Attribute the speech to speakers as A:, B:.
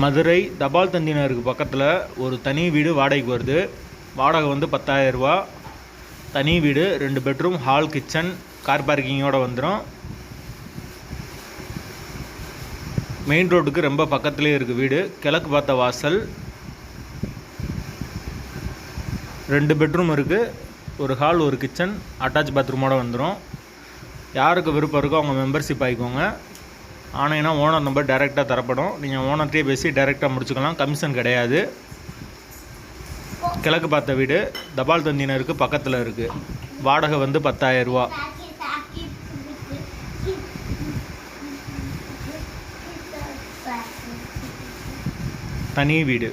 A: மதுரை தபால் தந்தினருக்கு பக்கத்தில் ஒரு தனி வீடு வாடகைக்கு வருது. வாடகை வந்து 10000 ரூபா. தனி வீடு ரெண்டு பெட்ரூம் ஹால் கிச்சன் கார் பார்க்கிங்கோட வந்துடும் மெயின் ரோட்டுக்கு ரொம்ப பக்கத்துலேயே இருக்குது வீடு. கிழக்கு பார்த்த வாசல். ரெண்டு பெட்ரூம் இருக்குது ஒரு ஹால் ஒரு கிச்சன் அட்டாச் பாத்ரூமோட வந்துடும் யாருக்கு விருப்பம் இருக்கோ அவங்க மெம்பர்ஷிப் ஆகிக்கோங்க. ஆனீங்கன்னா ஓனர் நம்பர் டைரெக்டாக தரப்படும். நீங்கள் ஓனர்கிட்டே பேசி டைரெக்டாக முடிச்சுக்கலாம். கமிஷன் கிடையாது. கிழக்கு பார்த்த வீடு தபால் தந்தினருக்கு பக்கத்தில் இருக்குது வாடகை வந்து 10000 ரூபா. தனி வீடு.